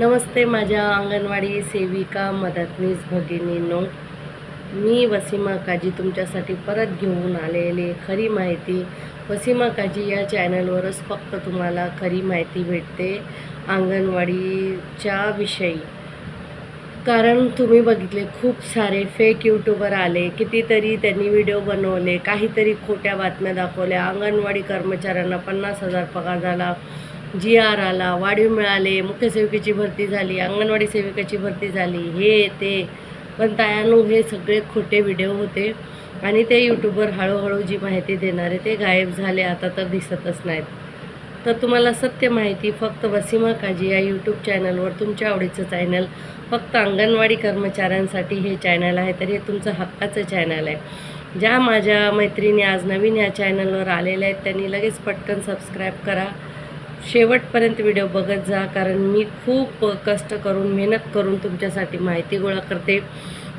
नमस्ते माझ्या अंगणवाडी सेविका मदतनीस भगिनींनो. मी वसीमा काजी तुमच्यासाठी परत घेऊन आलेले खरी माहिती. वसीमा काजी या चॅनलवरच फक्त तुम्हाला खरी माहिती भेटते अंगणवाडीच्या विषयी. कारण तुम्ही बघितले खूप सारे फेक यूट्यूबर आले कितीतरी त्यांनी व्हिडिओ बनवले काहीतरी खोट्या बातम्या दाखवल्या. अंगणवाडी कर्मचाऱ्यांना पन्नास हजार पगार झाला. जी आर आला वाढीव मिळाले मुख्य सेविकेची भरती झाली अंगणवाडी सेविकाची भरती झाली हे ते. पण तायानो हे सगळे खोटे व्हिडिओ होते आणि ते यूट्यूबवर हळूहळू जी माहिती देणारे ते गायब झाले आता तर दिसतच नाहीत. तर तुम्हाला सत्य माहिती फक्त वसीमा काजी या यूट्यूब चॅनलवर तुमच्या आवडीचं चॅनल फक्त अंगणवाडी कर्मचाऱ्यांसाठी हे चॅनल आहे तर हे तुमचं हक्काचं चॅनल आहे. ज्या माझ्या मैत्रिणी आज नवीन या चॅनलवर आलेल्या आहेत त्यांनी लगेच पटकन सबस्क्राईब करा. शेवटपर्यंत व्हिडिओ बघत जा कारण मी खूप कष्ट करून मेहनत करून तुमच्यासाठी माहिती गोळा करते.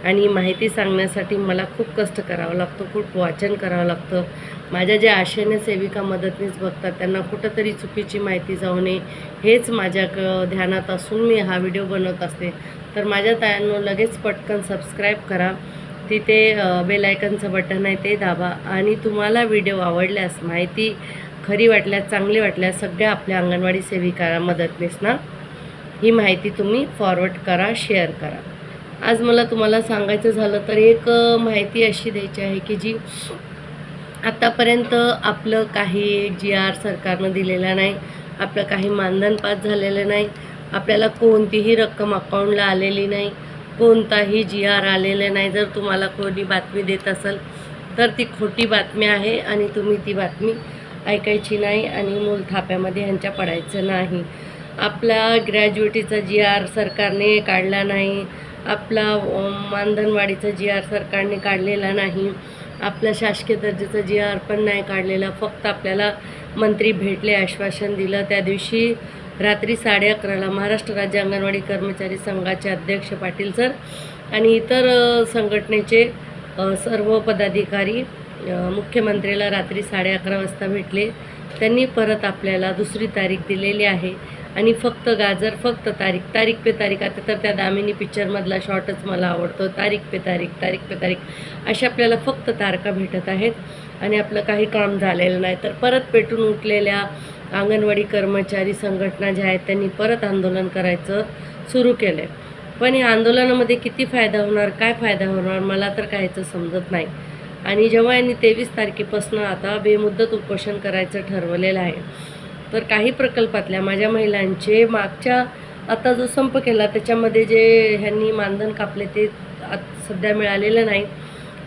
आणि माहिती सांगण्यासाठी मला खूप कष्ट करावं लागतं खूप वाचन करावं लागतं. माझ्या ज्या आशेने सेविका मदतनीस बघतात त्यांना कुठंतरी चुकीची माहिती जाऊ नये हेच माझ्या क ध्यानात असून मी हा व्हिडिओ बनवत असते. तर माझ्या तायांनो लगेच पटकन सबस्क्राईब करा. तिथे बेलायकनचं बटन आहे ते दाबा. आणि तुम्हाला व्हिडिओ आवडल्यास माहिती खरी वाटल्यास चांगली वाटल्यास सगळ्या आपल्या अंगणवाडी सेविका मदतनीसना ही माहिती तुम्ही फॉरवर्ड करा शेअर करा. आज मला तुम्हाला सांगायचं झालं तर एक माहिती अशी द्यायची आहे की जी आत्तापर्यंत आपलं काही जी आर सरकारनं दिलेलं नाही आपलं काही मानधन पास झालेलं नाही आपल्याला कोणतीही रक्कम अकाउंटला आलेली नाही कोणताही जी आर आलेला नाही. जर तुम्हाला कोणी बातमी देत असेल तर ती खोटी बातमी आहे आणि तुम्ही ती बातमी ऐकायची नाही आणि मूल थाप्यामध्ये ह्यांच्या पडायचं नाही. आपला ग्रॅज्युएटीचा जी आर सरकारने काढला नाही. आपला मानधनवाडीचा जी आर सरकारने काढलेला नाही. आपला शासकीय दर्जाचा जी आर पण नाही काढलेला. फक्त आपल्याला मंत्री भेटले आश्वासन दिलं. त्या दिवशी रात्री साडे अकराला महाराष्ट्र राज्य अंगणवाडी कर्मचारी संघाचे अध्यक्ष पाटील सर आणि इतर संघटनेचे सर्व पदाधिकारी मुख्यमंत्र्याला रात्री साडे अकरा वाजता भेटले. त्यांनी परत आपल्याला दुसरी तारीख दिलेली आहे आणि फक्त गाजर फक्त तारीख तारीख पे तारीख. आता तर त्या दामिनी पिक्चरमधला शॉर्टच मला आवडतो. तारीख पे तारीख तारीख पे तारीख. अशा आपल्याला फक्त तारखा भेटत आहेत आणि आपलं काही काम झालेलं नाही. तर परत पेटून उठलेल्या अंगणवाडी कर्मचारी संघटना ज्या आहेत त्यांनी परत आंदोलन करायचं सुरू केलं आहे पण या आंदोलनामध्ये किती फायदा होणार काय फायदा होणार मला तर काहीचं समजत नाही. आणि जेव्हा यांनी तेवीस तारखेपासून आता बेमुदत उपोषण करायचं ठरवलेलं आहे तर काही प्रकल्पातल्या माझ्या महिलांचे मागच्या आता जो संप केला त्याच्यामध्ये जे ह्यांनी मानधन कापले ते आत सध्या मिळालेलं नाही.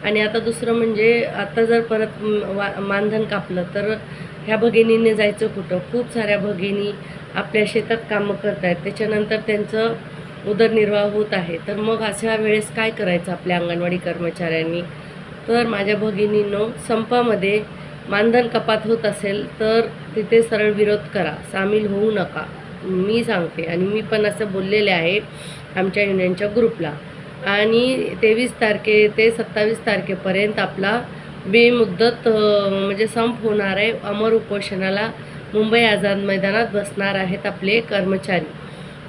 आणि आता दुसरं म्हणजे आता जर परत वा मानधन कापलं तर ह्या भगिनींनी जायचं कुठं? खूप साऱ्या भगिनी आपल्या शेतात कामं करत आहेत त्याच्यानंतर त्यांचं उदरनिर्वाह होत आहे. तर मग अशा वेळेस काय करायचं आपल्या अंगणवाडी कर्मचाऱ्यांनी? तर माझ्या भगिनींनो संपामध्ये मानधन कपात होत असेल तर तिथे सरळ विरोध करा सामील होऊ नका. मी सांगते आणि मी पण असं बोललेले आहे आमच्या युनियनच्या ग्रुपला. आणि तेवीस तारखे ते सत्तावीस तारखेपर्यंत आपला बेमुद्दत म्हणजे संप होणार आहे. अमर उपोषणाला मुंबई आझाद मैदानात बसणार आहेत आपले कर्मचारी.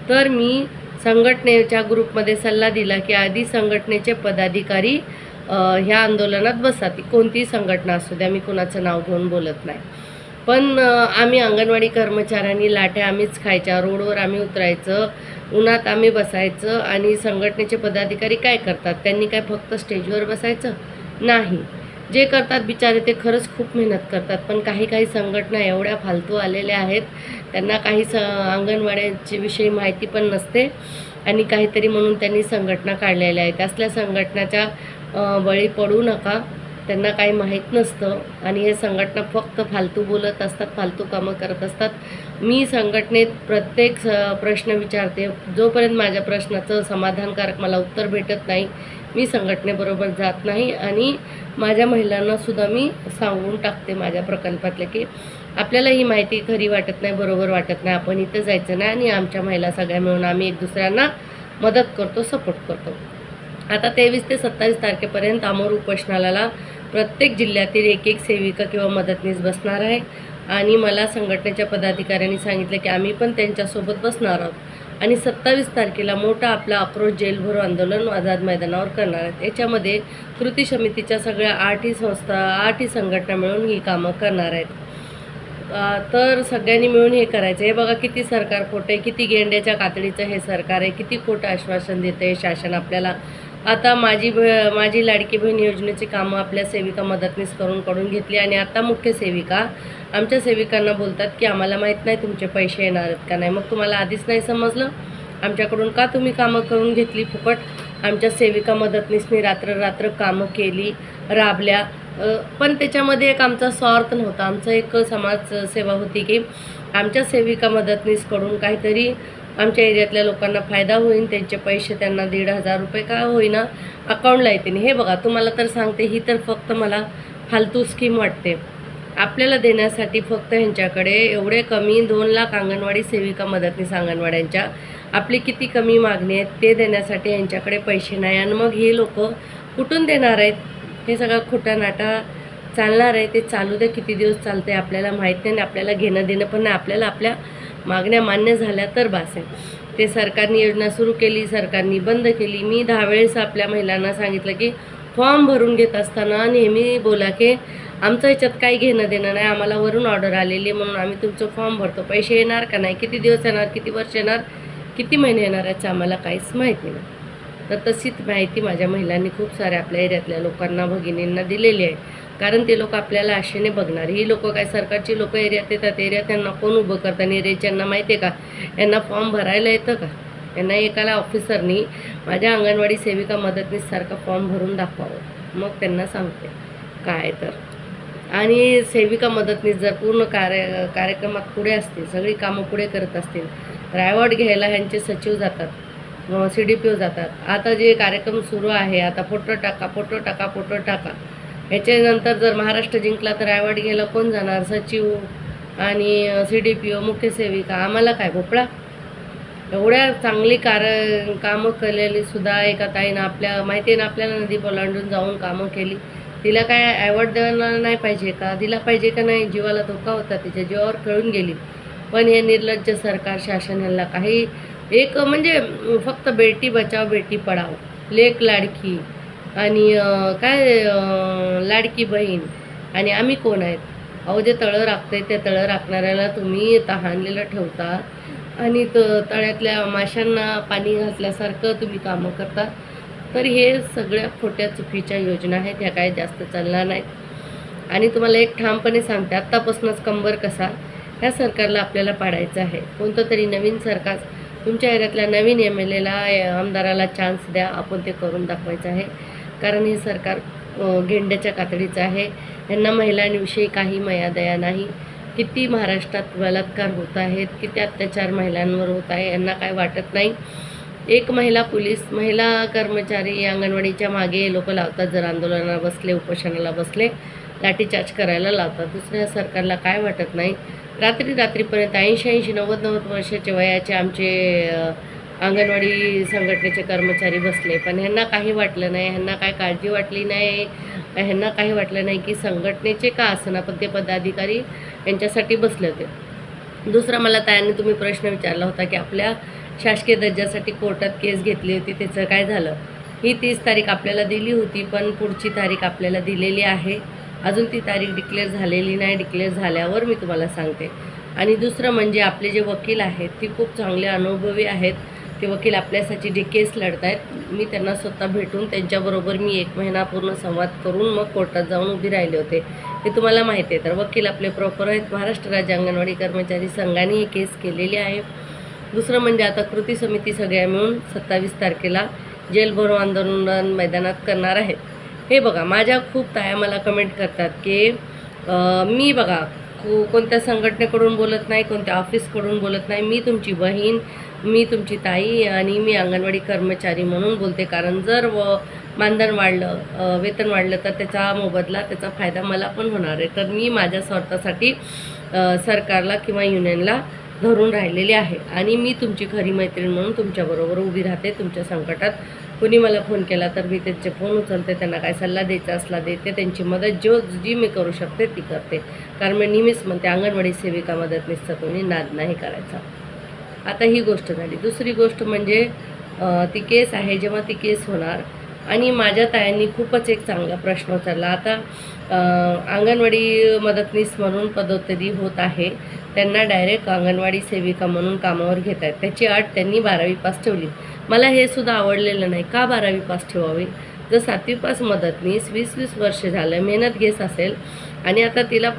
तर मी संघटनेच्या ग्रुपमध्ये सल्ला दिला की आधी संघटनेचे पदाधिकारी ह्या आंदोलनात बसा ती कोणतीही संघटना असू द्या मी कुणाचं नाव घेऊन बोलत नाही. पण आम्ही अंगणवाडी कर्मचाऱ्यांनी लाट्या आम्हीच खायच्या रोडवर आम्ही उतरायचं उन्हात आम्ही बसायचं आणि संघटनेचे पदाधिकारी काय करतात? त्यांनी काय फक्त स्टेजवर बसायचं? नाही. जे करतात बिचारे ते खरंच खूप मेहनत करतात. पण काही काही संघटना एवढ्या फालतू आलेल्या आहेत त्यांना काही स अंगणवाड्यांची विषयी माहिती पण नसते आणि काहीतरी म्हणून त्यांनी संघटना काढलेल्या आहेत. असल्या संघटनाच्या बळी पडू नका. त्यांना काही माहीत नसतं. आणि हे संघटना फक्त फालतू बोलत असतात फालतू कामं करत असतात. मी संघटनेत प्रत्येक स प्रश्न विचारते. जोपर्यंत माझ्या प्रश्नाचं समाधानकारक मला उत्तर भेटत नाही मी संघटनेबरोबर जात नाही. आणि माझ्या महिलांनासुद्धा मी सांगून टाकते माझ्या प्रकल्पातले की आपल्याला ही माहिती खरी वाटत नाही बरोबर वाटत नाही. आपण इथं जायचं नाही आणि आमच्या महिला सगळ्या मिळून आम्ही एक दुसऱ्यांना मदत करतो सपोर्ट करतो. आता तेवीस ते सत्तावीस तारखेपर्यंत आमोर उपोषणाला प्रत्येक जिल्ह्यातील एक एक सेविका किंवा मदतनीस बसणार आहे. आणि मला संघटनेच्या पदाधिकाऱ्यांनी सांगितलं की आम्ही पण त्यांच्यासोबत बसणार आहोत. आणि सत्तावीस तारखेला मोठा आपला अक्रोश जेलभरो आंदोलन आझाद मैदानावर करणार आहेत. याच्यामध्ये कृती समितीच्या सगळ्या आठही संस्था आठही संघटना मिळून ही कामं करणार आहेत. तर सगळ्यांनी मिळून हे करायचं. हे बघा किती सरकार खोटं आहे किती गेंड्याच्या कातडीचं हे सरकार आहे किती खोटं आश्वासन देतं आहे शासन आपल्याला. आता माझी भ माझी लाडकी बहीण योजनेची कामं आपल्या सेविका मदतनीस करून करून घेतली आणि आता मुख्य सेविका. आमच्या सेविकांना बोलतात की आम्हाला माहीत नाही तुमचे पैसे येणार आहेत का नाही. मग तुम्हाला आधीच नाही समजलं? आमच्याकडून का तुम्ही कामं करून घेतली? फुकट. आमच्या सेविका मदतनीसनी रात्र रात्र कामं केली राबल्या. पण त्याच्यामध्ये एक आमचा स्वार्थ नव्हता. आमचं एक समाज सेवा होती की आमच्या सेविका मदतनीसकडून काहीतरी आमच्या एरियातल्या लोकांना फायदा होईल त्यांचे पैसे त्यांना दीड हजार रुपये का होईना अकाउंटला येतील. हे बघा तुम्हाला तर सांगते ही तर फक्त मला फालतू स्कीम वाटते. आपल्याला देण्यासाठी फक्त ह्यांच्याकडे एवढे कमी दोन लाख अंगणवाडी सेविका मदतनीस अंगणवाड्यांच्या आपली किती कमी मागणी आहेत ते देण्यासाठी यांच्याकडे पैसे नाही. आणि मग हे लोक कुठून देणार आहेत? हे सगळं खोटा नाटा चालणार आहे. ते चालू दे किती दिवस चालते आपल्याला माहीत नाही आणि आपल्याला घेणं देणं पण नाही. आपल्याला आपल्या मागण्या मान्य झाल्या तर बास आहे ते सरकारने योजना सुरू केली सरकारने बंद केली. मी दहा वेळेस आपल्या महिलांना सांगितलं की फॉर्म भरून घेत असताना नेहमी बोला की आमचं याच्यात काही घेणं देणं नाही. आम्हाला वरून ऑर्डर आलेली म्हणून आम्ही तुमचं फॉर्म भरतो. पैसे येणार का नाही? किती दिवस येणार? किती वर्ष येणार? किती महिने येणार याचं आम्हाला काहीच माहिती नाही. तर तशीच माहिती माझ्या महिलांनी खूप साऱ्या आपल्या एरियातल्या लोकांना भगिनींना दिलेली आहे. कारण ते लोक आपल्याला आशेने बघणार. ही लोक काय सरकारची लोक एरियात येतात एरियात त्यांना कोण उभं करतात आणि एरियाच्यांना माहिती आहे का? यांना फॉर्म भरायला येतं का? यांना एकाला ऑफिसरनी माझ्या अंगणवाडी सेविका मदतनीससारखा फॉर्म भरून दाखवावं. मग त्यांना सांगते. काय तर. आणि सेविका मदतनीस जर पूर्ण कार्य कार्यक्रमात पुढे असतील सगळी कामं पुढे करत असतील रायवॉर्ड घ्यायला ह्यांचे सचिव जातात सी डी पी ओ जातात. आता जे कार्यक्रम सुरू आहे आता फोटो टाका फोटो टाका फोटो टाका. ह्याच्यानंतर जर महाराष्ट्र जिंकला तर ॲवॉर्ड घ्यायला कोण जाणार? सचिव आणि सी डी पी ओ मुख्य सेविका. आम्हाला काय भोपळा? एवढ्या चांगली कार कामं केलेली सुद्धा एका ताईनं आपल्या माहिती आहे ना आपल्याला नदी पलांडून जाऊन कामं केली. तिला काय ॲवॉर्ड द्यायला नाही पाहिजे का? दिला पाहिजे का नाही? जीवाला धोका होता तिच्या जीवावर कळून गेली. पण हे निर्लज्ज सरकार शासन ह्यांना काही एक म्हणजे फक्त बेटी बचाव बेटी पढाव लेक लाडकी. आणि काय लाडकी बहीण. आणि आम्ही कोण आहेत? अहो जे तळं राखते त्या तळं राखणाऱ्याला तुम्ही तहानलेलं ठेवता. आणि त तळ्यातल्या माशांना पाणी घातल्यासारखं तुम्ही कामं करता. तर हे सगळ्या खोट्या चुकीच्या योजना आहेत ह्या काय जास्त चालणार नाहीत. आणि तुम्हाला एक ठामपणे सांगते आत्तापासूनच कंबर कसा? ह्या सरकारला आपल्याला पाडायचं आहे. कोणतं तरी नवीन सरकार तुमच्या एरियातल्या नवीन एम एल एला आमदाराला चान्स द्या आपण ते करून दाखवायचं आहे. कारण हे सरकार घेंड्याच्या गेंड्याच्या कातडीचं आहे. यांना महिलांविषयी काही मयादया नाही. किती महाराष्ट्रात बलात्कार होत आहेत किती अत्याचार महिलांवर होत आहे यांना काय वाटत नाही? एक महिला पोलीस महिला कर्मचारी अंगणवाडीच्या मागे लोक लावतात जर आंदोलनाला बसले उपोषणाला बसले लाठीचार्ज करायला लावतात. दुसऱ्या सरकारला काय वाटत नाही? रात्री रात्रीपर्यंत ऐंशी ऐंशी नव्वद नव्वद वर्षाचे वयाचे आमचे अंगणवाडी संघटनेचे कर्मचारी बसले. पण ह्यांना काही वाटलं नाही. ह्यांना काय काळजी वाटली नाही. ह्यांना काही वाटलं नाही की संघटनेचे का असना पण ते पदाधिकारी यांच्यासाठी बसले होते. दुसरा मला तायांनी तुम्ही प्रश्न विचारला होता की आपल्या शासकीय दर्जासाठी कोर्टात केस घेतली होती त्याचं काय झालं? ही तीस तारीख आपल्याला दिली होती पण पुढची तारीख आपल्याला दिलेली आहे. अजून ती तारीख डिक्लेअर झालेली नाही. डिक्लेअर झाल्यावर मी तुम्हाला सांगते. आणि दुसरं म्हणजे आपले जे वकील आहेत ती खूप चांगले अनुभवी आहेत. ते वकील आपल्यासाठी जे केस लढत आहेत मी त्यांना स्वतः भेटून त्यांच्याबरोबर मी एक महिना पूर्ण संवाद करून मग कोर्टात जाऊन उभी राहिले होते. हे तुम्हाला माहिती आहे. तर वकील आपले प्रॉपर आहेत. महाराष्ट्र राज्य अंगणवाडी कर्मचारी संघाने ही केस केलेली आहे. दुसरं म्हणजे आता कृती समिती सगळ्या मिळून सत्तावीस तारखेला जेल भरो आंदोलन मैदानात करणार आहेत हे बघा माझ्या खूप ताया मला कमेंट करतात की मी बघा को कोणत्या संघटनेकडून बोलत नाही कोणत्या ऑफिसकडून बोलत नाही मी तुमची बहीण मी तुमची ताई आणि मी अंगणवाडी कर्मचारी म्हणून बोलते. कारण जर व मानधन वाढलं वेतन वाढलं तर त्याचा मोबदला त्याचा फायदा मला पण होणार आहे. तर मी माझ्या स्वार्थासाठी सरकारला किंवा युनियनला धरून राहिलेली आहे. आणि मी तुमची खरी मैत्रीण म्हणून तुमच्याबरोबर उभी राहते तुमच्या संकटात. कोणी मला फोन केला तर मी त्यांचे फोन उचलते त्यांना काय सल्ला द्यायचा असला देते त्यांची मदत जो जी मी करू शकते ती करते. कारण मी नेहमीच म्हणते अंगणवाडी सेविका मदतनीसचा कोणी नाद नाही करायचा. आता ही गोष्ट झाली. दुसरी गोष्ट म्हणजे ती केस आहे जेव्हा ती केस होणार आणि माझ्या तायांनी खूपच एक चांगला प्रश्न विचारला आता अंगणवाडी मदतनीस म्हणून पदोत्तरी होत आहे. त्यांना डायरेक्ट अंगणवाडी सेविका म्हणून कामावर घेत आहेत. त्याची अट त्यांनी बारावी पास ठेवली. मला हे सुद्धा आवडलेलं नाही. का बारावी पास ठेवावी? जर सातवी पास मदतनीस वीस वीस वर्ष झालं मेहनत घेत असेल आणि आता तिला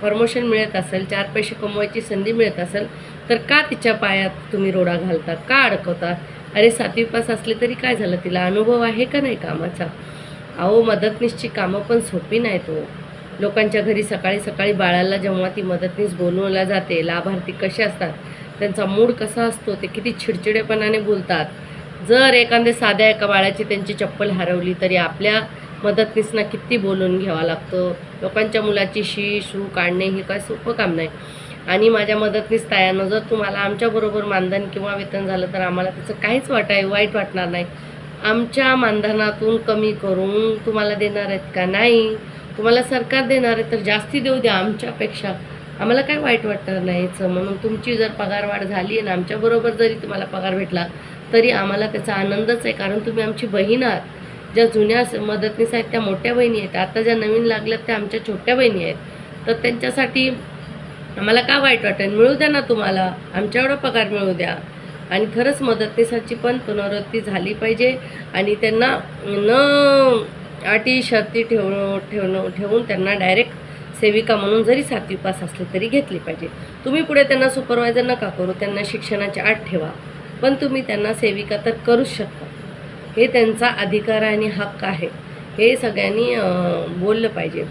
प्रमोशन मिळत असेल चार पैसे कमवायची संधी मिळत असेल तर का तिच्या पायात तुम्ही रोडा घालता? का अडकवता? अरे सातवी पास असले तरी काय झालं? तिला अनुभव आहे का नाही कामाचा? अहो मदतनीसची कामं पण सोपी नाहीत हो. लोकांच्या घरी सकाळी सकाळी बाळाला जेव्हा ती मदतनीस बोलवल्या जाते लाभार्थी कसे असतात? त्यांचा मूड कसा असतो? ते किती चिडचिडेपणाने बोलतात. जर एखाद्या साध्या एका बाळाची त्यांची चप्पल हरवली तरी आपल्या मदतनीसना किती बोलून घ्यावा लागतं? लोकांच्या मुलाची शी शू काढणे हे काय सोपं काम नाही. आणि माझ्या मदतनीस तायानं जर तुम्हाला आमच्याबरोबर मानधन किंवा वेतन झालं तर आम्हाला त्याचं काहीच वाटाय वाईट वाटणार नाही. आमच्या मानधनातून कमी करून तुम्हाला देणार आहेत का? नाही. तुम्हाला सरकार देणार आहे तर जास्ती देऊ द्या आमच्यापेक्षा. आम्हाला काय वाईट वाटणार नाही याचं? म्हणून तुमची जर पगारवाढ झाली आणि आमच्याबरोबर जरी तुम्हाला पगार भेटला तरी आम्हाला त्याचा आनंदच आहे. कारण तुम्ही आमची बहीण आहात. ज्या जुन्या स- मदतनीस आहेत त्या मोठ्या बहिणी आहेत. आता ज्या नवीन लागल्यात त्या आमच्या छोट्या बहिणी आहेत. तर त्यांच्यासाठी आम्हाला का वाईट वाटेल? मिळू द्या ना तुम्हाला. आमच्या एवढा पगार मिळू द्या. आणि खरंच मदतनीसाची पण पुनरावृत्ती झाली पाहिजे. आणि त्यांना न अटी शर्ती ठेवणं ठेवणं ठेवून त्यांना डायरेक्ट सेविका म्हणून जरी सातवी पास असले तरी घेतली पाहिजे. तुम्ही पुढे त्यांना सुपरवायझर नका करू. त्यांना शिक्षणाची आठ ठेवा. पण तुम्ही त्यांना सेविका तर करूच शकता. हे त्यांचा अधिकार आणि हक्क आहे. हे सगळ्यांनी बोललं पाहिजे.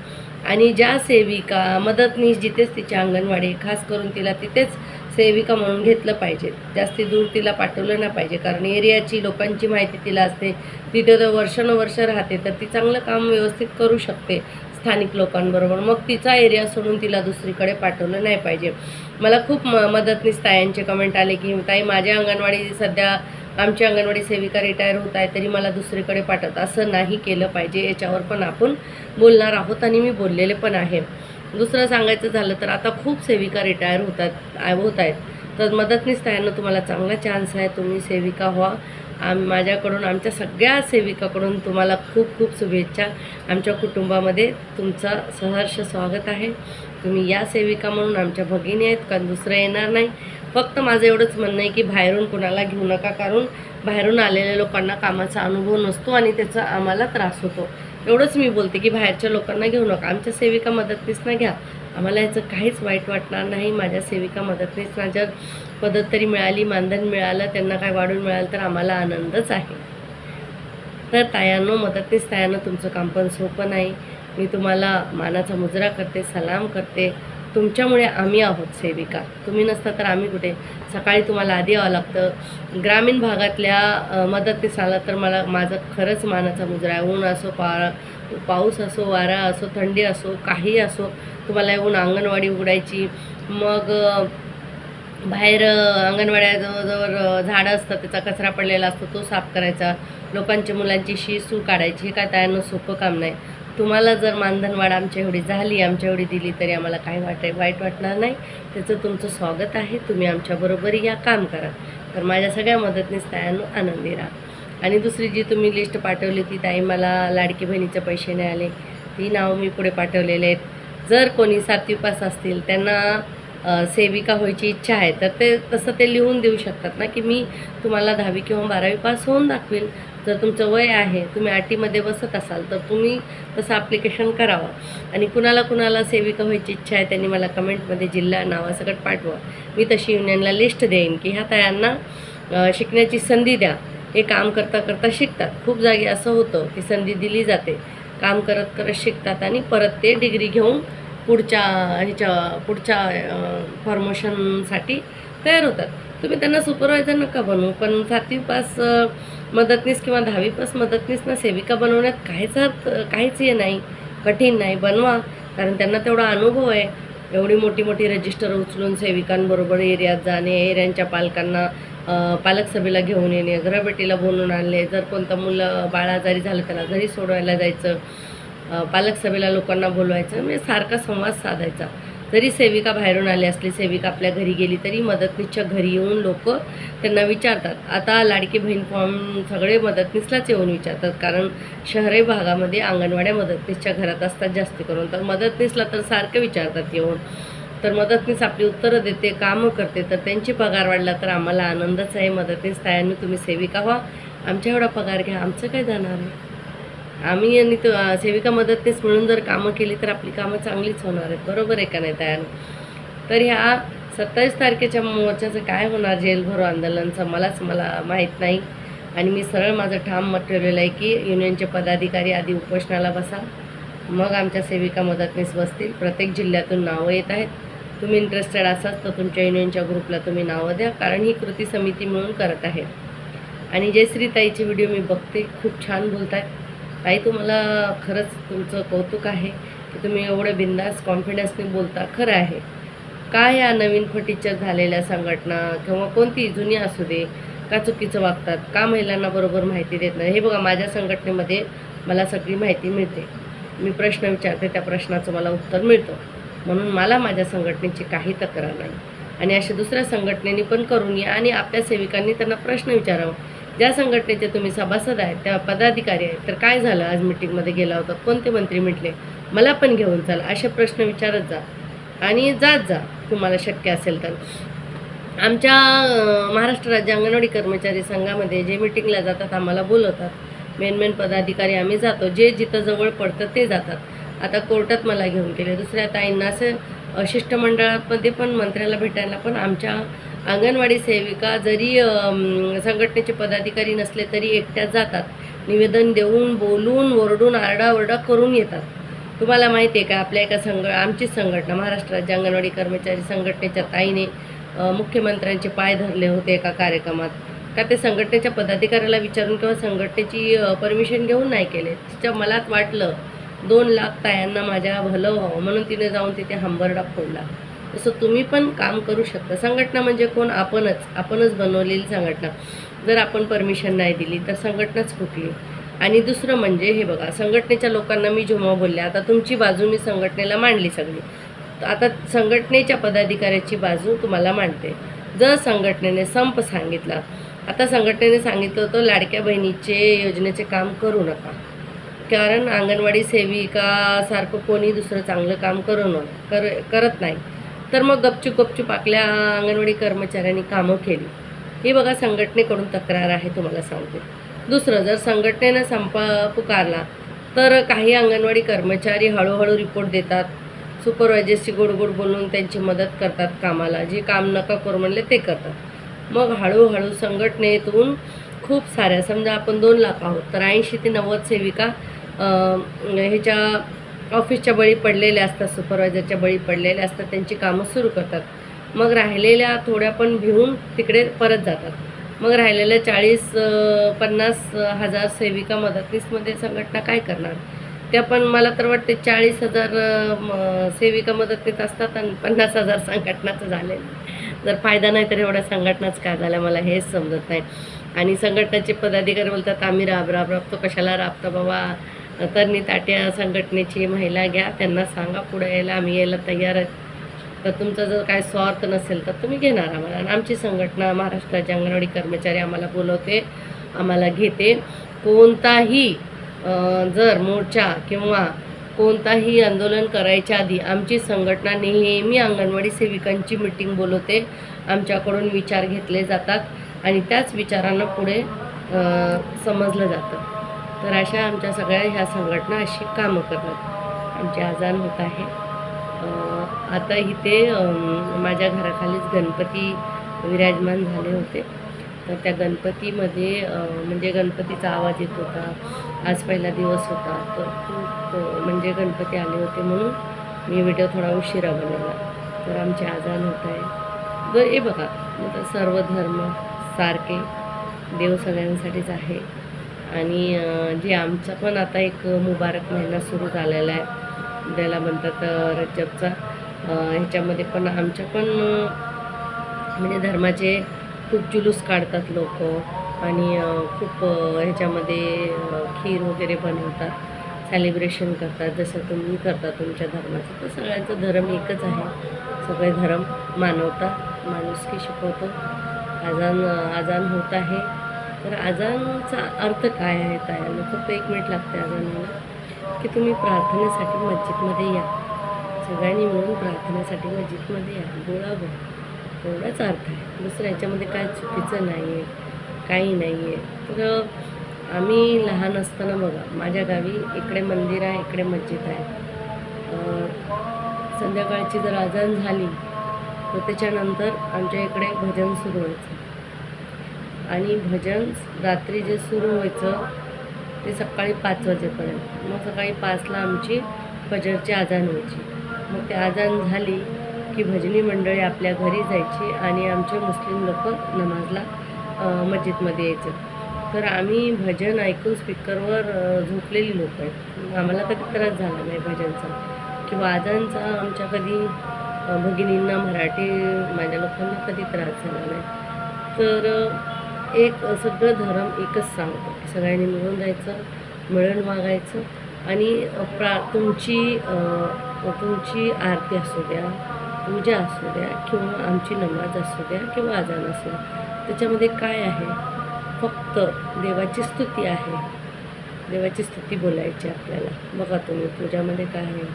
आणि ज्या सेविका मदतनीस जिथेच तिची अंगणवाडी खास करून तिला तिथेच सेविका म्हणून घेतलं पाहिजे. जास्ती दूर तिला पाठवलं नाही पाहिजे कारण एरियाची लोकांची माहिती तिला असते. तिथे तर वर्षानुवर्ष राहते तर ती चांगलं काम व्यवस्थित करू शकते स्थानिक लोकांबरोबर. मग तिचा एरिया सोडून तिला दुसरीकडे पाठवलं नाही पाहिजे. मला खूप म मदतनीस तायांचे कमेंट आले की ताई माझ्या अंगणवाडी सध्या आमची अंगणवाडी सेविका रिटायर होत आहे तरी मला दुसरीकडे पाठवत असं नाही केलं पाहिजे याच्यावर पण आपण बोलणार आहोत आणि मी बोललेले पण आहे. दुसरं सांगायचं झालं तर आता खूप सेविका रिटायर होतात होत आहेत. तर मदतनीस तायांना तुम्हाला चांगला चान्स आहे तुम्ही सेविका व्हा. आम माझ्याकडून आमच्या सगळ्या सेविकाकडून तुम्हाला खूप खूप शुभेच्छा. आमच्या कुटुंबामध्ये तुमचं सहर्ष स्वागत आहे. तुम्ही या सेविका म्हणून आमच्या भगिनी आहेत कारण दुसरं येणार नाही. फक्त माझं एवढंच म्हणणं आहे की बाहेरून कुणाला घेऊ नका कारण बाहेरून आलेल्या लोकांना कामाचा अनुभव नसतो आणि त्याचा आम्हाला त्रास होतो. एवढंच मी बोलते की बाहेरच्या लोकांना घेऊ नका. आमच्या सेविका मदतनीसना घ्या. आम्हाला याचं काहीच वाईट वाटणार नाही. माझ्या सेविका मदतनीसना जर पदत तरी मिळाली मानधन मिळालं त्यांना काय वाढून मिळालं तर आम्हाला आनंदच आहे. तर तायांनो मदतनीस तायांनो तुमचं काम पण सोपं नाही. मी तुम्हाला मानाचा मुजरा करते सलाम करते. तुमच्यामुळे आम्ही आहोत सेविका. तुम्ही नसता तर आम्ही कुठे? सकाळी तुम्हाला आधी यावं लागतं. ग्रामीण भागातल्या मदतीस आला तर मला माझं खरंच मानाचा मुजरा आहे. ऊन असो पा पाऊस असो वारा असो थंडी असो काही असो तुम्हाला येऊन अंगणवाडी उघडायची. मग बाहेर अंगणवाड्याजवळजवळ झाडं असतात त्याचा कचरा पडलेला असतो तो साफ करायचा. लोकांच्या मुलांची शी सू काढायची. हे काय त्यानं सोपं काम नाही. तुम्हाला जर मानधनवाढ आमच्या एवढी झाली आमच्या एवढी दिली तरी आम्हाला काही वाटे वाईट वाटणार नाही. त्याचं तुमचं स्वागत आहे. तुम्ही आमच्याबरोबर या. काम करा. तर माझ्या सगळ्या मदतनीस तायांनो आनंदी राहा. आणि दुसरी जी तुम्ही लिस्ट पाठवली ती ताई मला लाडकी बहिणीचे पैसे नाही आले ती नावं मी पुढे पाठवलेले आहेत. जर कोणी सातवी पास असतील त्यांना सेविका व्हायची इच्छा आहे तर ते तसं ते लिहून देऊ शकतात ना की मी तुम्हाला दहावी किंवा बारावी पास होऊन दाखवेल. जर तुमचं वय आहे तुम्ही आटीमध्ये बसत असाल तर तुम्ही तसं ॲप्लिकेशन करावं. आणि कुणाला कुणाला सेविका व्हायची इच्छा आहे त्यांनी मला कमेंटमध्ये जिल्हा नावासकट पाठवा. मी तशी युनियनला लिस्ट देईन की ह्या तयांना शिकण्याची संधी द्या. हे काम करता करता शिकतात. खूप जागी असं होतं की संधी दिली जाते. काम करत करत शिकतात आणि परत ते डिग्री घेऊन पुढच्या ह्याच्या पुढच्या फॉर्मेशनसाठी तयार होतात. तुम्ही त्यांना सुपरवायझर नका बनवू पण सातवी पास मदतनीस किंवा दहावीपास मदतनीसनं सेविका बनवण्यात काहीच अर्थ काहीच हे नाही. कठीण नाही बनवा. कारण त्यांना तेवढा अनुभव आहे. एवढी मोठी मोठी रजिस्टर उचलून सेविकांबरोबर एरियात जाणे एरियांच्या पालकांना पालक सभेला घेऊन येणे घराबेटीला बोलून आणले. जर कोणतं मुलं बाळ आजारी झालं त्याला घरी सोडवायला जायचं. पालक सभेला लोकांना बोलवायचं. म्हणजे सारखा संवाद साधायचा. जरी सेविका बाहेरून आली असली सेविका आपल्या घरी गेली तरी मदतनीसच्या घरी येऊन लोक त्यांना विचारतात. आता लाडकी बहीण फॉर्म सगळे मदतनीसलाच येऊन विचारतात कारण शहरी भागामध्ये अंगणवाड्या मदतनीसच्या घरात असतात जास्त करून. तर मदतनीसला तर सारखं विचारतात येऊन. तर मदतनीस आपली उत्तरं देते कामं करते तर त्यांची पगार वाढला तर आम्हाला आनंदच आहे. मदतनीस तायांनी तुम्ही सेविका व्हा. आमच्या एवढा पगार घ्या. आमचं काय जाणार आहे? आम्ही आणि तो सेविका मदतनीस म्हणून जर कामं केली तर आपली कामं चांगलीच होणार आहेत. बरोबर आहे का नाही तयार तर ह्या सत्तावीस तारखेच्या मोर्चाचं काय होणार जेल भरो आंदोलनचं मलाच मला माहीत नाही. आणि मी सरळ माझं ठाम मत ठेवलेलं आहे की युनियनचे पदाधिकारी आधी उपोषणाला बसा. मग आमच्या सेविका मदतनीस बसतील. प्रत्येक जिल्ह्यातून नावं येत आहेत. तुम्ही इंटरेस्टेड असाल तर तुमच्या युनियनच्या ग्रुपला तुम्ही नावं द्या. कारण ही कृती समिती मिळून करत आहे. आणि जयश्रीताईची व्हिडिओ मी बघते. खूप छान बोलत आहेत ताई तुम्हाला खरंच तुमचं कौतुक आहे की तुम्ही एवढं बिंदास कॉन्फिडन्सने बोलता खरं आहे. का या नवीन फटीच्या झालेल्या संघटना किंवा कोणती जुनी असू दे का चुकीचं वागतात का महिलांना बरोबर माहिती देत नाही हे बघा माझ्या संघटनेमध्ये मला सगळी माहिती मिळते. मी प्रश्न विचारते त्या प्रश्नाचं मला उत्तर मिळतं. म्हणून मला माझ्या संघटनेची काही तक्रार नाही. आणि अशा दुसऱ्या संघटनेने पण करून या आणि आपल्या सेविकांनी त्यांना प्रश्न विचारावा. ज्या संघटनेचे तुम्ही सभासद आहेत त्या पदाधिकारी आहेत तर काय झालं? आज मिटिंगमध्ये गेला होता. कोणते मंत्री म्हटले? मला पण घेऊन चला. असे प्रश्न विचारत जा आणि जात जा. तुम्हाला शक्य असेल तर. आमच्या महाराष्ट्र राज्य अंगणवाडी कर्मचारी संघामध्ये जे मिटिंगला जातात आम्हाला बोलवतात. मेन मेन पदाधिकारी आम्ही जातो. जे जिथं जवळ पडतं ते जातात. आता कोर्टात मला घेऊन गेले. दुसऱ्या ताईंना असं शिष्टमंडळामध्ये पण मंत्र्याला भेटायला पण आमच्या अंगणवाडी सेविका जरी संघटनेचे पदाधिकारी नसले तरी एकट्या जातात. निवेदन देऊन बोलून ओरडून आरडाओरडा करून येतात तुम्हाला माहिती आहे का आपल्या एका संघ आमचीच संघटना महाराष्ट्र राज्य अंगणवाडी कर्मचारी संघटनेच्या ताईने मुख्यमंत्र्यांचे पाय धरले होते एका कार्यक्रमात. का ते संघटनेच्या पदाधिकाऱ्याला विचारून किंवा संघटनेची परमिशन घेऊन नाही केले? तिच्या मलाच वाटलं दोन लाख तायांना माझ्या भलं व्हावं म्हणून तिने जाऊन तिथे हंबरडा फोडला. तसं तुम्ही पण काम करू शकता. संघटना म्हणजे कोण? आपणच. आपणच बनवलेली संघटना. जर आपण परमिशन नाही दिली तर संघटनाच फुटली. आणि दुसरं म्हणजे हे बघा संघटनेच्या लोकांना मी जेव्हा बोलले आता तुमची बाजू मी संघटनेला मांडली सगळी. आता संघटनेच्या पदाधिकाऱ्याची बाजू तुम्हाला मांडते. जर संघटनेने संप सांगितला आता संघटनेने सांगितलं होतं लाडक्या बहिणीचे योजनेचे काम करू नका. कारण अंगणवाडी सेविकासारखं कोणी दुसरं चांगलं काम करू न कर करत नाही. तर मग गपचूप गपचूप आपल्या अंगणवाडी कर्मचाऱ्यांनी कामं केली. ही बघा संघटनेकडून तक्रार आहे तुम्हाला सांगते. दुसरं जर संघटनेनं संप पुकारला तर काही अंगणवाडी कर्मचारी हळूहळू रिपोर्ट देतात. सुपरवायझर्सची गोड गोड बोलून त्यांची मदत करतात कामाला. जे काम नका करू म्हणले ते करतात. मग हळूहळू संघटनेतून खूप साऱ्या समजा आपण दोन लाख आहोत तर ऐंशी ते नव्वद सेविका ह्याच्या ऑफिसच्या बळी पडलेल्या असतात सुपरवायझरच्या बळी पडलेल्या असतात त्यांची कामं सुरू करतात. मग राहिलेल्या थोड्या पण भिवून तिकडे परत जातात. मग राहिलेल्या चाळीस पन्नास हजार सेविका मदतनीसमध्ये संघटना काय करणार? त्या पण मला तर वाटते चाळीस हजार म- सेविका मदतीत असतात आणि पन्नास हजार संघटनाचं झाले जर फायदा नाही तर एवढ्या संघटनाच काय झाल्या मला हेच समजत नाही. आणि संघटनाचे पदाधिकारी बोलतात आम्ही राब राब राबतो कशाला राबतो बाबा? तरणी ताट्या संघटनेची महिला घ्या त्यांना सांगा पुढे यायला आम्ही यायला तयार आहे. तर तुमचा जर काय स्वार्थ नसेल तर तुम्ही घेणार आम्हाला. आणि आमची संघटना महाराष्ट्राचे अंगणवाडी कर्मचारी आम्हाला बोलवते आम्हाला घेते. कोणताही जर मोर्चा किंवा कोणताही आंदोलन करायच्या आधी आमची संघटना नेहमी अंगणवाडी सेविकांची मिटिंग बोलवते. आमच्याकडून विचार घेतले जातात आणि त्याच विचारांना पुढे समजलं जातं. तर अशा आमच्या सगळ्या ह्या संघटना अशी कामं करतात. आमचे आजान होत आहे. आता इथे माझ्या घराखालीच गणपती विराजमान झाले होते. तर त्या गणपतीमध्ये म्हणजे गणपतीचा आवाज येत होता. आज पहिला दिवस होता. तर खूप म्हणजे गणपती आले होते म्हणून मी व्हिडिओ थोडा उशिरा बनवला. तर आमचे आजान होत आहे. तर हे बघा. सर्व धर्म सारखे देव सगळ्यांसाठीच आहे. आणि जे आमचा पण आता एक मुबारक महिना सुरू झालेला आहे ज्याला म्हणतात रजबचा. ह्याच्यामध्ये पण आमच्या पण म्हणजे धर्माचे खूप जुलूस काढतात लोक आणि खूप ह्याच्यामध्ये खीर वगैरे बनवतात सेलिब्रेशन करतात जसं तुम्ही करता तुमच्या धर्माचं. तर सगळ्यांचा धर्म एकच आहे. सगळे धर्म मानवता माणुसकी शिकवतो. आजान आजान होत आहे. तर अजानचा अर्थ काय आहे तायांना फक्त एक मिनिट लागते अजानाला की तुम्ही प्रार्थनेसाठी मस्जिदमध्ये या. सगळ्यांनी मिळून प्रार्थनेसाठी मस्जिदमध्ये या. गोळा बघ. एवढाच अर्थ आहे. दुसरं याच्यामध्ये काय चुकीचं नाही आहे काही नाही आहे तर आम्ही लहान असताना बघा माझ्या गावी इकडे मंदिर आहे इकडे मस्जिद आहे. संध्याकाळची जर आजान झाली तर त्याच्यानंतर आमच्या इकडे भजन सुरू व्हायचं. आणि भजन रात्री जे सुरू व्हायचं ते सकाळी पाच वाजेपर्यंत. मग सकाळी पाचला आमची फजरची आजान व्हायची. मग ते आजान झाली की भजनी मंडळी आपल्या घरी जायची आणि आमचे मुस्लिम लोक नमाजला मस्जिदमध्ये यायचं. तर आम्ही भजन ऐकून स्पीकरवर झोपलेली लोक आहेत. आम्हाला कधी त्रास झाला नाही भजनचा. किंवा आजांचा आमच्या कधी भगिनींना मराठी माझ्या लोकांना कधी त्रास झाला नाही. तर एक सगळं धर्म एकच सांगतो. सगळ्यांनी मिळून जायचं मिळून वागायचं आणि प्रा तुमची तुमची आरती असू द्या पूजा असू द्या किंवा आमची नमाज असू द्या किंवा आजान असू द्या त्याच्यामध्ये काय आहे? फक्त देवाची स्तुती आहे. देवाची स्तुती बोलायची आपल्याला. बघा तुम्ही पूजामध्ये काय आहे?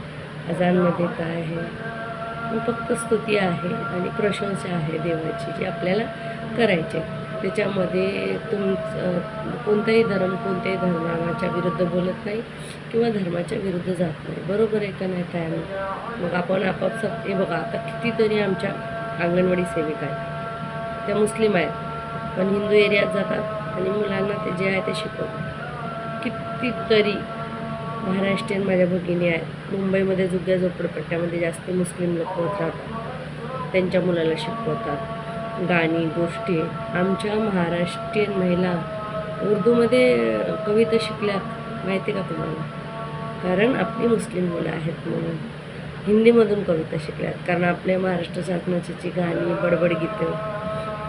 अजानमध्ये काय आहे? फक्त स्तुती आहे आणि प्रशंसा आहे देवाची जी आपल्याला करायची आहे. त्याच्यामध्ये तुम कोणताही धर्म कोणत्याही धर्माच्या विरुद्ध बोलत नाही किंवा धर्माच्या विरुद्ध जात नाही. बरोबर आहे का नाही काय मग आपण आपापसात हे बघा आता कितीतरी आमच्या अंगणवाडी सेविका आहेत. त्या मुस्लिम आहेत. पण हिंदू एरियात जातात आणि मुलांना ते जे आहे ते शिकवतात. कितीतरी महाराष्ट्रीयन माझ्या भगिनी आहेत. मुंबईमध्ये जुग्या झोपडपट्ट्यामध्ये जास्त मुस्लिम लोक राहतात. त्यांच्या मुलाला शिकवतात. गाणी गोष्टी. आमच्या महाराष्ट्रीयन महिला उर्दूमध्ये कविता शिकल्यात माहिती का तुम्हाला? कारण आपली मुस्लिम मुलं आहेत म्हणून. हिंदीमधून कविता शिकल्यात. कारण आपल्या महाराष्ट्र शासनाची जी गाणी बडबड गीतं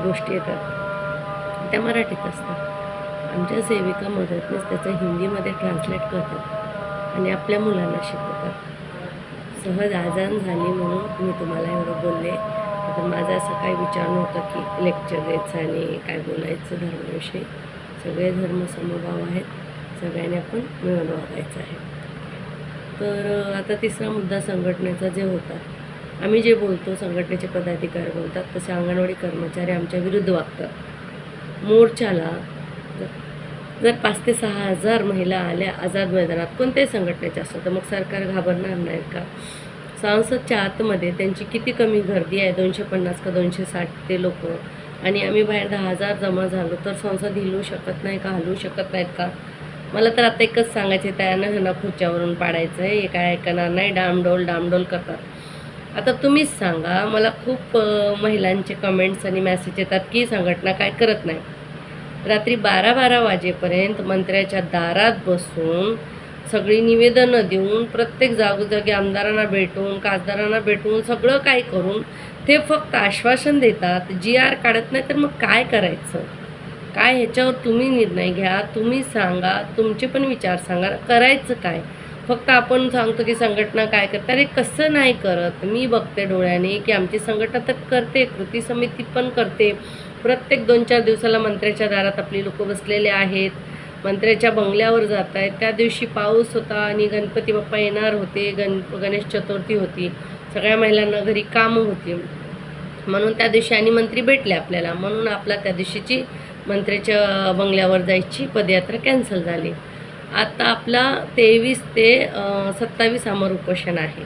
गोष्टी येतात त्या मराठीत असतात. आमच्या सेविका मदतनीस त्याचं हिंदीमध्ये ट्रान्सलेट करतात आणि आपल्या मुलांना शिकवतात. सहज आजान झाली म्हणून मी तुम्हाला एवढं बोलले. तर माझा असं काही विचार नव्हता की लेक्चर द्यायचं आणि काय बोलायचं धर्माविषयी. सगळे धर्म समभाव आहेत. सगळ्यांनी आपण मिळून वागायचं आहे. तर आता तिसरा मुद्दा संघटनेचा जे होता. आम्ही जे बोलतो संघटनेचे पदाधिकारी बोलतात तसे अंगणवाडी कर्मचारी आमच्या विरुद्ध वागतात. मोर्चाला जर पाच ते सहा हजार महिला आल्या आझाद मैदानात कोणत्याही संघटनेच्या असतात तर मग सरकार घाबरणार नाही का? सांसदच्या आतमध्ये त्यांची किती कमी गर्दी आहे दोनशे पन्नास का दोनशे साठ ते लोक. आणि आम्ही बाहेर दहा हजार जमा झालो तर संसद हिलू शकत नाही का हलवू शकत नाहीत का? मला तर आता एकच सांगायचं आहे त्यांना ह्यांना खुर्च्यावरून पाडायचं आहे हे काय ऐकणार नाही डामडोल डामडोल करतात. आता तुम्हीच सांगा मला खूप महिलांचे कमेंट्स आणि मॅसेज येतात की संघटना काय करत नाही? रात्री बारा बारा वाजेपर्यंत मंत्र्याच्या दारात बसून सगळी निवेदनं देऊन प्रत्येक जागोजागी आमदारांना भेटून खासदारांना भेटून सगळं काय करून ते फक्त आश्वासन देतात जी आर काढत नाही तर मग काय करायचं? काय ह्याच्यावर तुम्ही निर्णय घ्या तुम्ही सांगा तुमचे पण विचार सांगा करायचं काय? फक्त आपण सांगतो की संघटना काय करते? अरे कसं नाही करत? मी बघते डोळ्याने की आमची संघटना तर करते कृती समिती पण करते. प्रत्येक दोन चार दिवसाला मंत्र्याच्या दारात आपली लोक बसलेले आहेत. मंत्र्याच्या बंगल्यावर जात आहेत त्या दिवशी पाऊस होता आणि गणपती बाप्पा येणार होते. गण गणेश चतुर्थी होती. सगळ्या महिलांना घरी कामं होती. म्हणून त्या दिवशी आणि मंत्री भेटले आपल्याला. म्हणून आपला त्या दिवशीची मंत्र्याच्या बंगल्यावर जायची पदयात्रा कॅन्सल झाली. आता आपला तेवीस ते सत्तावीस अमर उपोषण आहे.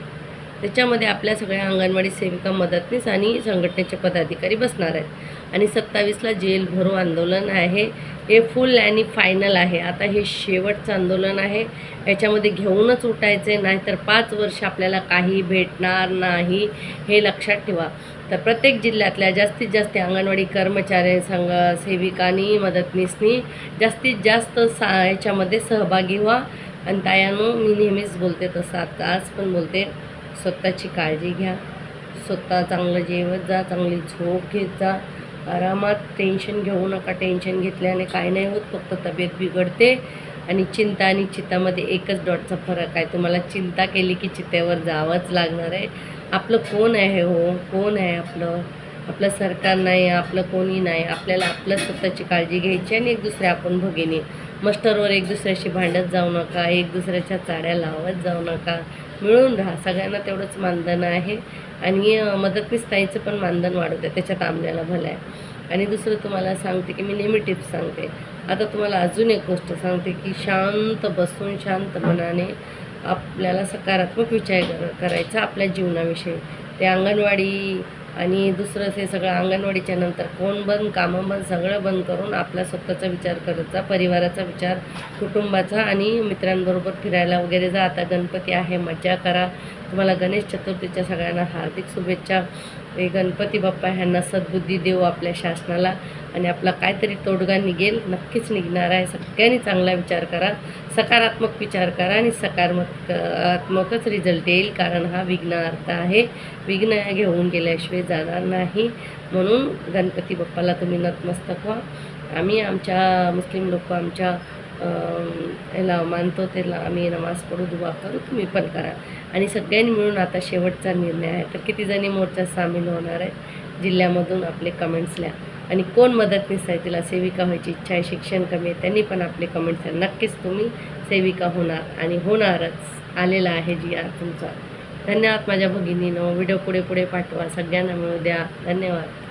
त्याच्यामध्ये आपल्या सगळ्या अंगणवाडी सेविका मदतनीस आणि संघटनेचे पदाधिकारी बसणार आहेत. आणि सत्तावीसला जेल भरो आंदोलन आहे. हे फुल आणि फायनल आहे. आता हे शेवटचं आंदोलन आहे. याच्यामध्ये घेऊनच उठायचं आहे नाहीतर पाच वर्ष आपल्याला काही भेटणार नाही हे लक्षात ठेवा. तर प्रत्येक जिल्ह्यातल्या जास्तीत जास्त अंगणवाडी कर्मचारी संघ सेविकांनी मदतनीसनी जास्तीत जास्त सा याच्यामध्ये सहभागी व्हा. आणि तायानो मी नेहमीच बोलते तसं. आता आज पण बोलते. स्वतःची काळजी घ्या. स्वतः चांगलं जेवत जा चांगली झोप घेत जा. आरामात टेन्शन घेऊ नका टेन्शन घेतल्याने काय नाही होत फक्त तब्येत बिघडते आणि चिंता आणि चित्तामध्ये एकच डॉटचा फरक आहे. तुम्हाला चिंता केली की चित्तेवर जावंच लागणार आहे. आपलं कोण आहे हो? कोण आहे आपलं? आपलं सरकार नाही आपलं कोणी नाही. आपल्याला आपलं स्वतःची काळजी घ्यायची आणि एक दुसऱ्या आपण भगिनी. मस्टरवर एक दुसऱ्याशी भांडत जाऊ नका एक दुसऱ्याच्या चाड्या लावत जाऊ नका. मिळून राहा. सगळ्यांना तेवढंच मानधन आहे. आणि मदतनीस ताईचं पण मानधन वाढवते त्याच्यात आमल्याला भलं आहे. आणि दुसरं तुम्हाला सांगते की मी नेहमी टिप्स सांगते. आता तुम्हाला अजून एक गोष्ट सांगते की शांत बसून शांत मनाने आपल्याला सकारात्मक विचार कर करायचा आपल्या जीवनाविषयी. ते अंगणवाडी आणि दुसरं हे सगळं अंगणवाडीच्या नंतर कोण बंद कामं बंद सगळं बंद करून आपला स्वतःचा विचार करायचा परिवाराचा विचार कुटुंबाचा आणि मित्रांबरोबर फिरायला वगैरे जा. आता गणपती आहे मज्जा करा. तुम्हाला गणेश चतुर्थीच्या सगळ्यांना हार्दिक शुभेच्छा. हे गणपती बाप्पा ह्यांना सद्बुद्धी देऊ आपल्या शासनाला आणि आपला काहीतरी तोडगा निघेल नक्कीच निघणार आहे. सगळ्यांनी चांगला विचार करा सकारात्मक विचार करा आणि सकारात्मकच रिझल्ट येईल कारण हा विघ्नार्थ आहे. विघ्न घेऊन गेल्याशिवाय जाणार नाही. म्हणून गणपती बाप्पाला तुम्ही नतमस्तक व्हा. आम्ही आमच्या मुस्लिम लोक आमच्या याला मानतो त्याला आम्ही नमाज पढू दुवा करू तुम्ही पण करा. आणि सगळ्यांनी मिळून आता शेवटचा निर्णय आहे. तर किती जणी मोर्चात सामील होणार आहे? जिल्ह्यामधून आपले कमेंट्स लिहा. आणि कोण मदतनीस आहे? तिला सेविका व्हायची इच्छा आहे शिक्षण कमी आहे त्यांनी पण आपले कमेंट्स लिहा. नक्कीच तुम्ही सेविका होणार आणि होणारच. आलेला आहे जी आर तुमचा. धन्यवाद माझ्या भगिनीनं. व्हिडिओ पुढे पुढे पाठवा. सगळ्यांना मिळू द्या. धन्यवाद.